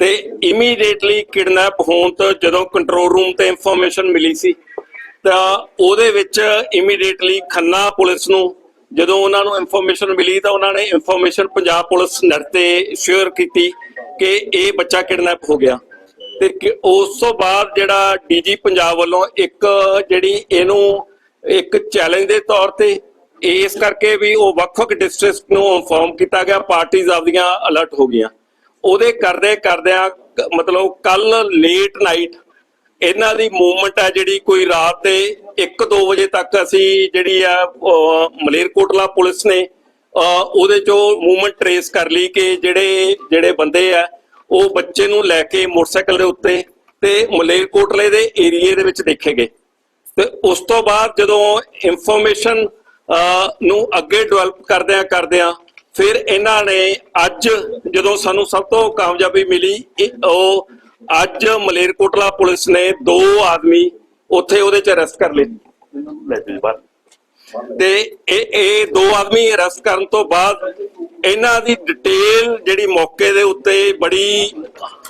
ਤੇ immediately kidnap ਹੋਣ ਤੋਂ ਜਦੋਂ ਕੰਟਰੋਲ ਰੂਮ ਤੇ ਇਨਫੋਰਮੇਸ਼ਨ ਮਿਲੀ ਸੀ, ਤਾਂ ਉਹਦੇ ਵਿੱਚ ਇਮੀਡੀਏਟਲੀ ਖੰਨਾ ਪੁਲਿਸ ਨੂੰ, ਜਦੋਂ ਉਹਨਾਂ ਨੂੰ ਇਨਫੋਰਮੇਸ਼ਨ ਮਿਲੀ ਤਾਂ ਉਹਨਾਂ ਨੇ ਇਨਫੋਰਮੇਸ਼ਨ ਪੰਜਾਬ ਪੁਲਿਸ ਨੈਟ ਤੇ ਸ਼ੇਅਰ ਕੀਤੀ ਕਿ ਇਹ ਬੱਚਾ ਕਿਡਨੈਪ ਹੋ ਗਿਆ। ਤੇ ਕਿ- ਉਸ ਤੋਂ ਬਾਅਦ ਜਿਹੜਾ ਡੀਜੀ ਪੰਜਾਬ ਵੱਲੋਂ ਇੱਕ ਜਿਹੜੀ ਇਹਨੂੰ ਇੱਕ ਚੈਲੰਜ ਦੇ ਤੌਰ ਤੇ ਇਸ ਕਰਕੇ ਵੀ ਉਹ ਵੱਖ-ਵੱਖ ਡਿਸਟ੍ਰਿਕਟ ਨੂੰ ਇਨਫੋਰਮ ਕੀਤਾ ਗਿਆ ਪਾਰਟੀਆਂ ਆਪਦੀਆਂ ਅਲਰਟ ਹੋ ਗਈਆਂ। ਉਹਦੇ ਕਰਦੇ ਕਰਦਿਆਂ ਮਤਲਬ ਕੱਲ ਲੇਟ ਨਾਈਟ ਇਹਨਾਂ ਦੀ ਮੂਵਮੈਂਟ ਹੈ ਜਿਹੜੀ ਕੋਈ ਰਾਤ ਦੇ 1-2 ਵਜੇ ਤੱਕ ਅਸੀਂ ਜਿਹੜੀ ਆ ਮਲੇਰਕੋਟਲਾ ਪੁਲਿਸ ਨੇ ਉਹਦੇ ਚੋਂ ਮੂਵਮੈਂਟ ਟਰੇਸ ਕਰ ਲਈ ਕਿ ਜਿਹੜੇ ਜਿਹੜੇ ਬੰਦੇ ਆ, ਉਹ ਬੱਚੇ ਨੂੰ ਲੈ ਕੇ ਮੋਟਰਸਾਈਕਲ ਦੇ ਉੱਤੇ ਤੇ ਮਲੇਰਕੋਟਲੇ ਦੇ ਏਰੀਏ ਦੇ ਵਿੱਚ ਦੇਖੇ ਗਏ। ਤੇ ਉਸ ਤੋਂ ਬਾਅਦ ਜਦੋਂ ਇਨਫੋਰਮੇਸ਼ਨ ਨੂੰ ਅੱਗੇ ਡਿਵੈਲਪ ਕਰਦਿਆਂ ਕਰਦਿਆਂ ਫਿਰ ਇਹਨਾਂ ਨੇ ਅੱਜ ਜਦੋਂ ਸਾਨੂੰ ਸਭ ਤੋਂ ਕਾਮਯਾਬੀ ਮਿਲੀ ਉਹ ਅੱਜ ਮਲੇਰਕੋਟਲਾ ਪੁਲਿਸ ਨੇ ਦੋ ਆਦਮੀ ਉੱਥੇ ਉਹਦੇ ਚ ਅਰੈਸਟ ਕਰ ਲਏ। ਲੈ ਜੀ ਬਾਹਰ ਤੇ ਇਹ ਇਹ ਦੋ ਆਦਮੀ ਅਰੈਸਟ ਕਰਨ ਤੋਂ ਬਾਅਦ ਇਹਨਾਂ ਦੀ ਡਿਟੇਲ ਜਿਹੜੀ ਮੌਕੇ ਦੇ ਉੱਤੇ ਬੜੀ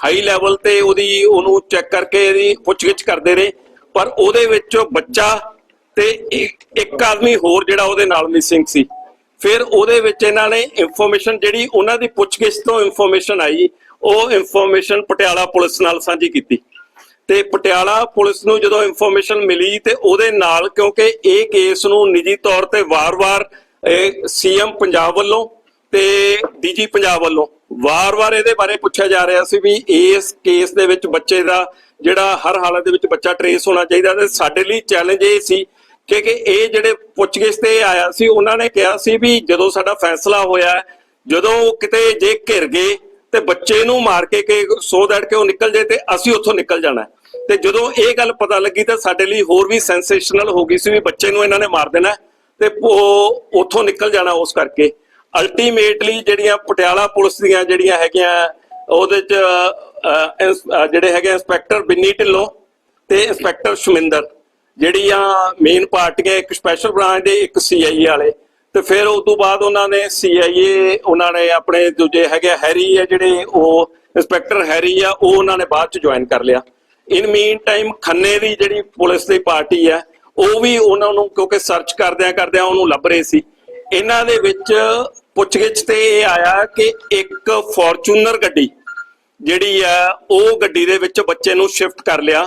ਹਾਈ ਲੈਵਲ ਤੇ ਉਹਦੀ, ਉਹਨੂੰ ਚੈੱਕ ਕਰਕੇ ਇਹਦੀ ਪੁੱਛਗਿੱਛ ਕਰਦੇ ਰਹੇ। ਪਰ ਉਹਦੇ ਵਿੱਚ ਬੱਚਾ ਤੇ ਇੱਕ ਆਦਮੀ ਹੋਰ ਜਿਹੜਾ ਉਹਦੇ ਨਾਲ ਮਿਸਿੰਗ ਸੀ। ਫਿਰ ਉਹਦੇ ਵਿੱਚ ਇਹਨਾਂ ਨੇ ਇਨਫੋਰਮੇਸ਼ਨ ਜਿਹੜੀ ਉਹਨਾਂ ਦੀ ਪੁੱਛਗਿੱਛ ਤੋਂ ਇਨਫੋਰਮੇਸ਼ਨ ਆਈ, ਉਹ ਇਨਫੋਰਮੇਸ਼ਨ ਪਟਿਆਲਾ ਪੁਲਿਸ ਨਾਲ ਸਾਂਝੀ ਕੀਤੀ। ਤੇ ਪਟਿਆਲਾ ਪੁਲਿਸ ਨੂੰ ਜਦੋਂ ਇਨਫੋਰਮੇਸ਼ਨ ਮਿਲੀ ਤੇ ਉਹਦੇ ਨਾਲ ਕਿਉਂਕਿ ਇਹ ਕੇਸ ਨੂੰ ਨਿੱਜੀ ਤੌਰ ਤੇ ਵਾਰ-ਵਾਰ ਸੀਐਮ ਪੰਜਾਬ ਵੱਲੋਂ ਤੇ ਡੀਜੀ ਪੰਜਾਬ ਵੱਲੋਂ ਵਾਰ-ਵਾਰ ਇਹਦੇ ਬਾਰੇ ਪੁੱਛਿਆ ਜਾ ਰਿਹਾ ਸੀ ਵੀ ਇਸ ਕੇਸ ਦੇ ਵਿੱਚ ਬੱਚੇ ਦਾ ਜਿਹੜਾ ਹਰ ਹਾਲਤ ਦੇ ਵਿੱਚ ਬੱਚਾ ਟਰੇਸ ਹੋਣਾ ਚਾਹੀਦਾ ਤੇ ਸਾਡੇ ਲਈ ਚੈਲੰਜ ਇਹ ਸੀ ਕਿ ਕਿ ਇਹ ਜਿਹੜੇ ਪੁੱਛਗਿੱਛ ਤੇ ਆਇਆ ਸੀ, ਉਹਨਾਂ ਨੇ ਕਿਹਾ ਸੀ ਵੀ ਜਦੋਂ ਸਾਡਾ ਫੈਸਲਾ ਹੋਇਆ, ਜਦੋਂ ਕਿਤੇ ਜੇ ਘਿਰ ਗਏ ਤੇ ਬੱਚੇ ਨੂੰ ਮਾਰ ਕੇ ਕਿ ਸੋ ਦੈਟ ਕੇ ਉਹ ਨਿਕਲ ਜਾਏ ਤੇ ਅਸੀਂ ਉੱਥੋਂ ਨਿਕਲ ਜਾਣਾ। ਤੇ ਜਦੋਂ ਇਹ ਗੱਲ ਪਤਾ ਲੱਗੀ ਤਾਂ ਸਾਡੇ ਲਈ ਹੋਰ ਵੀ ਸੈਂਸੇਸ਼ਨਲ ਹੋ ਗਈ ਸੀ ਵੀ ਬੱਚੇ ਨੂੰ ਇਹਨਾਂ ਨੇ ਮਾਰ ਦੇਣਾ ਤੇ ਉਹ ਉੱਥੋਂ ਨਿਕਲ ਜਾਣਾ ਉਸ ਕਰਕੇ। ਅਲਟੀਮੇਟਲੀ ਜਿਹੜੀਆਂ ਪਟਿਆਲਾ ਪੁਲਿਸ ਦੀਆਂ ਜਿਹੜੀਆਂ ਹੈਗੀਆਂ, ਉਹਦੇ ਚ ਜਿਹੜੇ ਹੈਗੇ ਇੰਸਪੈਕਟਰ ਬਿੰਨੀ ਢਿੱਲੋਂ ਤੇ ਇੰਸਪੈਕਟਰ ਸ਼ਮਿੰਦਰ। ਜਿਹੜੀਆਂ ਮੇਨ ਪਾਰਟੀਆਂ, ਇੱਕ ਸਪੈਸ਼ਲ ਬ੍ਰਾਂਚ ਦੇ, ਇੱਕ ਸੀਆਈਏ ਵਾਲੇ। ਤੇ ਫਿਰ ਉਸ ਤੋਂ ਬਾਅਦ ਉਹਨਾਂ ਨੇ ਸੀਆਈਏ ਉਹਨਾਂ ਨੇ ਆਪਣੇ ਦੂਜੇ ਹੈਗੇ ਹੈਰੀ ਹੈ ਜਿਹੜੇ, ਉਹ ਇੰਸਪੈਕਟਰ ਹੈਰੀ ਆ, ਉਹ ਉਹਨਾਂ ਨੇ ਬਾਅਦ ਚ ਜੁਆਇਨ ਕਰ ਲਿਆ। ਇਨ ਮੀਨ ਟਾਈਮ ਖੰਨੇ ਦੀ ਜਿਹੜੀ ਪੁਲਿਸ ਦੀ ਪਾਰਟੀ ਆ, ਉਹ ਵੀ ਉਹਨਾਂ ਨੂੰ ਕਿਉਂਕਿ ਸਰਚ ਕਰਦਿਆਂ ਕਰਦਿਆਂ ਉਹਨੂੰ ਲੱਭ ਰਹੇ ਸੀ। ਇਹਨਾਂ ਦੇ ਵਿੱਚ ਪੁੱਛਗਿੱਛ ਤੇ ਇਹ ਆਇਆ ਕਿ ਇੱਕ ਫੋਰਚੂਨਰ ਗੱਡੀ ਜਿਹੜੀ ਆ, ਉਹ ਗੱਡੀ ਦੇ ਵਿੱਚ ਬੱਚੇ ਨੂੰ ਸ਼ਿਫਟ ਕਰ ਲਿਆ।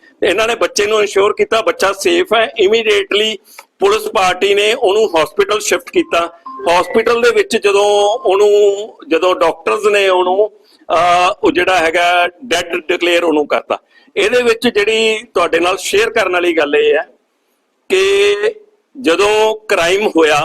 ਇਹਨਾਂ ਨੇ ਬੱਚੇ ਨੂੰ ਇਨਸ਼ੋਰ ਕੀਤਾ, ਬੱਚਾ ਸੇਫ ਹੈ ਇਮੀਡੀਏਟਲੀ ਪੁਲਿਸ ਪਾਰਟੀ ਨੇ ਉਹਨੂੰ ਹਸਪੀਟਲ ਸ਼ਿਫਟ ਕੀਤਾ। ਹਸਪੀਟਲ ਦੇ ਵਿੱਚ ਜਦੋਂ ਉਹਨੂੰ, ਜਦੋਂ ਡਾਕਟਰਸ ਨੇ ਉਹਨੂੰ ਉਹ ਜਿਹੜਾ ਹੈਗਾ ਡੈੱਡ ਡਿਕਲੇਅਰ ਉਹਨੂੰ ਕਰਤਾ। ਇਹਦੇ ਵਿੱਚ ਜਿਹੜੀ ਤੁਹਾਡੇ ਨਾਲ ਸ਼ੇਅਰ ਕਰਨ ਵਾਲੀ ਗੱਲ ਇਹ ਹੈ ਕਿ ਜਦੋਂ ਕ੍ਰਾਈਮ ਹੋਇਆ